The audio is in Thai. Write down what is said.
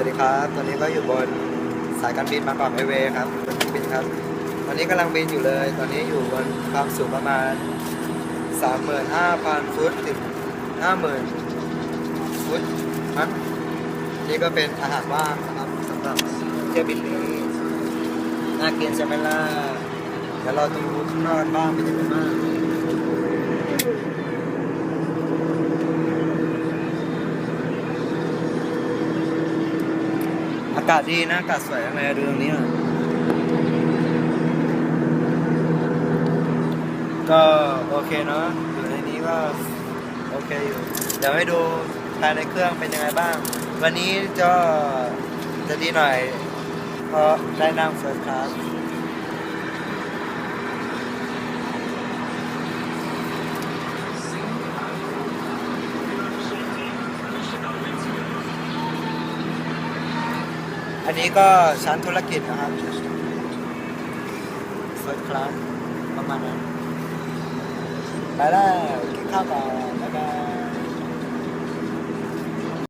วัสดีครับ ตอนนี้ก็อยู่บนสายการบินบากอกไอเวย์ครับบนเครื่องบินครับ ตอนนี้กำลังบินอยู่เลย ตอนนี้อยู่บนความสูงประมาณ 35,000 ฟุตถึง 50,000 ฟุตมั้งนี่ก็เป็นอาหารว่างนะครับสำหรับเที่ยวบินนี้น่ากินใช่ไหมล่ะเดี๋ยวเราดูข้างนอกบ้างเป็นยังไงบ้างากาศดีนะอากาศสวยยังไรดูตรงนี้ก็โอเคเนาะอยู่ในนี้ก็โอเคอยู่ เดี๋ยวให้ดูภายในเครื่องเป็นยังไงบ้าง วันนี้จะจะดีหน่อยเพราะได้นั่งเฟิร์สคลาส อันนี้ก็ชั้นธุรกิจนะครับเฟิร์สคลาสประมาณนั้นไปแล้วกินข้าวก่อนบ๊ายบาย